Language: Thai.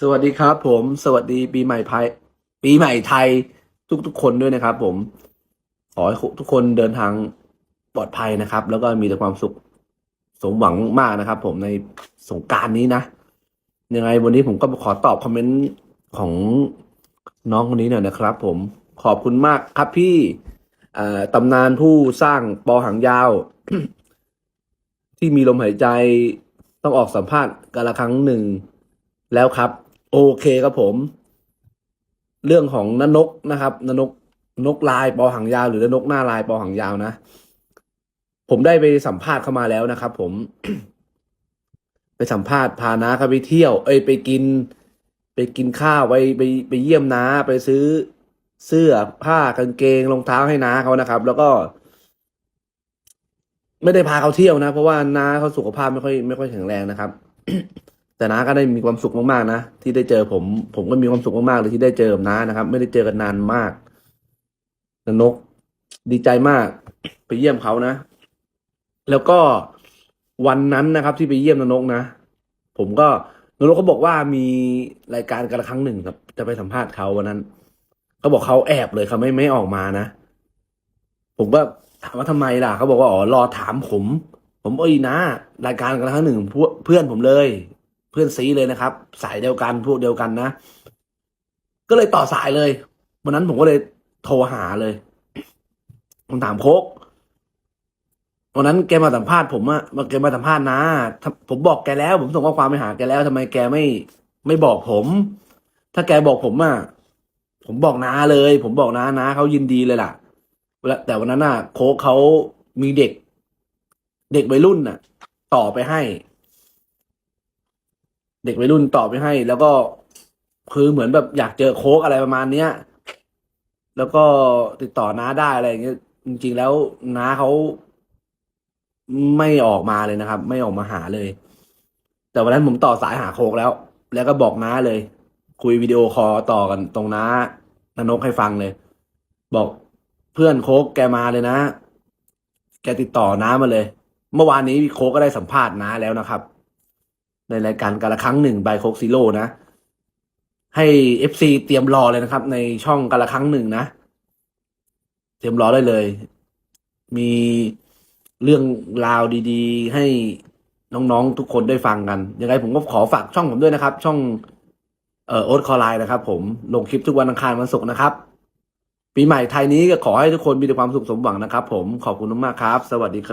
สวัสดีครับผมสวัสดีปีใหม่ไทยปีใหม่ไทยทุกๆคนด้วยนะครับผม ขอให้ทุกคนเดินทางปลอดภัยนะครับ แล้วก็มีแต่ความสุขสมหวังมากนะครับ ผมในสงการนี้นะยังไงวันนี้ผมก็ขอตอบคอมเมนต์ของน้องคนนี้หน่อยนะครับ ผมขอบคุณมากครับพี่ตำนานผู้สร้างปอหางยาว ที่มีลมหายใจต้องออกสัมภาษณ์กันละครั้งหนึ่งแล้วครับ โอเคครับผม เรื่องของนนกนะครับ นนกนกลายปอหางยาว หรือนกหน้าลายปอหางยาวนะ ผมได้ไปสัมภาษณ์เข้ามาแล้วนะครับ ผม ไปสัมภาษณ์พาน้าเขาไปเที่ยว เอ้ยไปกิน ไปกินข้าวไปไปไปเยี่ยมน้าไปซื้อเสื้อผ้ากางเกงรองเท้าให้น้าเขานะครับ แล้วก็ ไม่ได้พาเขาเที่ยวนะ เพราะว่าน้าเขาสุขภาพไม่ค่อยไม่ค่อยแข็งแรงนะครับ แต่น้าก็ได้มีความสุขมากๆนะที่ได้เจอผม ผมก็มีความสุขมากๆเลยที่ได้เจอกับน้านะครับ ไม่ได้เจอกันนานมากนนกดีใจมาก ไปเยี่ยมเขานะ แล้วก็วันนั้นนะครับ ที่ไปเยี่ยมนนกนะผมก็นนกเขาบอกว่ามีรายการกันละครั้งหนึ่งครับ จะไปสัมภาษณ์เขาวันนั้นเขาบอกเขาแอบเลยเขาไม่ไม่ออกมานะ ผมก็ถามว่าทำไมล่ะเขาบอกว่าอ๋อรอถามผม ผมเอ้ยนะรายการกันละครั้งหนึ่งเพื่อนผมเลย เพื่อนซีเลยนะครับ สายเดียวกันพวกเดียวกันนะ ก็เลยต่อสายเลยวันนั้นผมก็เลยโทรหาเลยผมถามโคกวันนั้นแกมาสัมภาษณ์ผมอะมาแกมาสัมภาษณ์นะถ้าผมบอกแกแล้ว ผมส่งข้อความไปหาแกแล้วทำไมแกไม่ไม่บอกผม ถ้าแกบอกผมอะผมบอกนาเลย ผมบอกนานาเขายินดีเลยล่ะแต่วันนั้นน่ะ โคกเขามีเด็ก เด็กวัยรุ่นน่ะ ต่อไปให้ เด็กวัยรุ่นต่อไปให้ แล้วก็คือเหมือนแบบอยากเจอโค้กอะไรประมาณเนี้ย แล้วก็ติดต่อน้าได้อะไรอย่างเงี้ยจริงๆแล้วน้าเขาไม่ออกมาเลยนะครับ ไม่ออกมาหาเลย แต่วันนั้นผมต่อสายหาโคกแล้ว แล้วก็บอกน้าเลย คุยวิดีโอคอลต่อกันตรงน้านนกให้ฟังเลย บอกเพื่อนโคกแกมาเลยนะ แกติดต่อน้ามาเลย เมื่อวานนี้โคกก็ได้สัมภาษณ์น้าแล้วนะครับ ในรายการกันละครั้งหนึ่งบายโคกซีโร่นะ ให้เอฟซีเตรียมรอเลยนะครับ ในช่องกันละครั้งหนึ่งนะ เตรียมรอได้เลย มีเรื่องราวดีๆ ให้น้องๆ ทุกคนได้ฟังกัน ยังไงผมก็ขอฝากช่องผมด้วยนะครับ ช่องเอ่อโอ๊ตคอไลน์นะครับ ผมลงคลิปทุกวันอังคารวันศุกร์นะครับ ปีใหม่ไทยนี้ก็ขอให้ทุกคนมีแต่ความสุขสมหวังนะครับ ผมขอบคุณมากๆครับ สวัสดีครับ